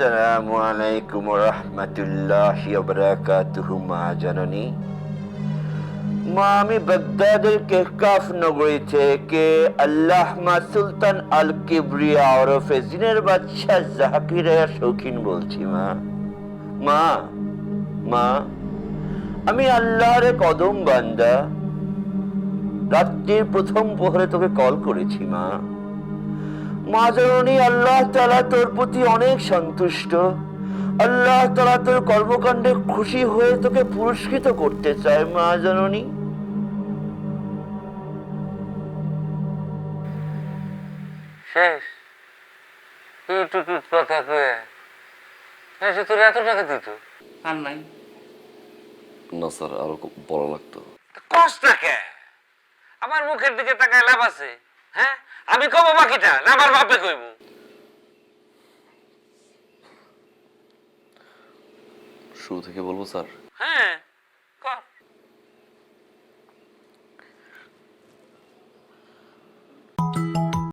আসসালামু রহমতুল্লাহ বারাকাতুহু মা জননী মা আমি বাগদাদের কেহকাফ নগরী থেকে আল্লাহমা সুলতান আল কিবরিয়া ওরফে জিনের বাদশাহ জাহাকিরের শৌখিন বলছি, মা। মা মা, আমি আল্লাহর কদম বান্দা। রাত্রির প্রথম প্রহরে তোকে কল করেছি, মা। মা জননী আল্লাহ তালা তোর প্রতি অনেক সন্তুষ্ট। আল্লাহ তালা তোর কর্মকাণ্ডে খুশি হয়ে তোকে পুরস্কৃত করতে চায় মা জননী শেষ টুট কথা কয়ে। শেষে তোর এত টাকা দিত। আর নাই। না স্যার আরও বড় লাগতো। কষ্ট কে? আমার মুখের দিকে তাকায় লাভ আছে। হ্যাঁ? আমি কব বাকিটা না আমার বাপে কইব। শুরু থেকে বলব স্যার। হ্যাঁ।